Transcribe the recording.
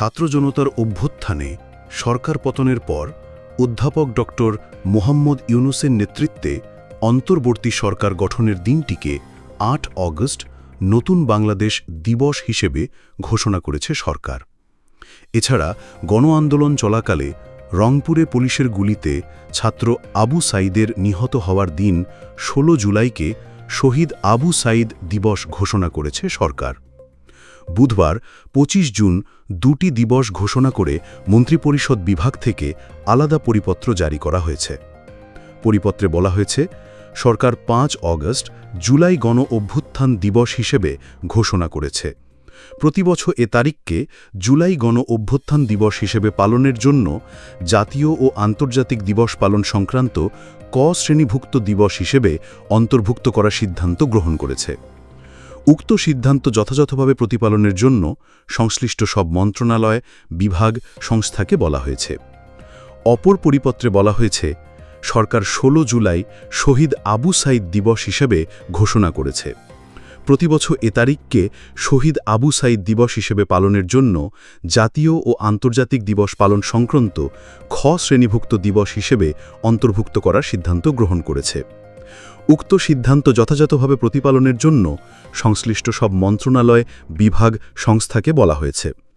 ছাত্র জনতার অভ্যুত্থানে সরকার পতনের পর অধ্যাপক ডক্টর মোহাম্মদ ইউনুসের নেতৃত্বে অন্তর্বর্তী সরকার গঠনের দিনটিকে আট অগস্ট নতুন বাংলাদেশ দিবস হিসেবে ঘোষণা করেছে সরকার। এছাড়া গণ আন্দোলন চলাকালে রংপুরে পুলিশের গুলিতে ছাত্র আবু সাইদের নিহত হওয়ার দিন ১৬ জুলাইকে শহীদ আবু সাইদ দিবস ঘোষণা করেছে সরকার। বুধবার ২৫ জুন দুটি দিবস ঘোষণা করে মন্ত্রিপরিষদ বিভাগ থেকে আলাদা পরিপত্র জারি করা হয়েছে। পরিপত্রে বলা হয়েছে, সরকার পাঁচ অগস্ট জুলাই গণ অভ্যুত্থান দিবস হিসেবে ঘোষণা করেছে। প্রতিবছর এ তারিখকে জুলাই গণ অভ্যুত্থান দিবস হিসেবে পালনের জন্য জাতীয় ও আন্তর্জাতিক দিবস পালন সংক্রান্ত ক শ্রেণীভুক্ত দিবস হিসেবে অন্তর্ভুক্ত করার সিদ্ধান্ত গ্রহণ করেছে। উক্ত সিদ্ধান্ত যথাযথভাবে প্রতিপালনের জন্য সংশ্লিষ্ট সব মন্ত্রণালয়, বিভাগ, সংস্থাকে বলা হয়েছে। অপর পরিপত্রে বলা হয়েছে, সরকার ১৬ জুলাই শহীদ আবু সাইদ দিবস হিসেবে ঘোষণা করেছে। প্রতিবছর এ তারিখকে শহীদ আবু সাইদ দিবস হিসেবে পালনের জন্য জাতীয় ও আন্তর্জাতিক দিবস পালন সংক্রান্ত খ শ্রেণীভুক্ত দিবস হিসেবে অন্তর্ভুক্ত করার সিদ্ধান্ত গ্রহণ করেছে। উক্ত সিদ্ধান্ত যথাযথভাবে প্রতিপালনের জন্য সংশ্লিষ্ট সব মন্ত্রণালয় বিভাগ সংস্থাকে বলা হয়েছে।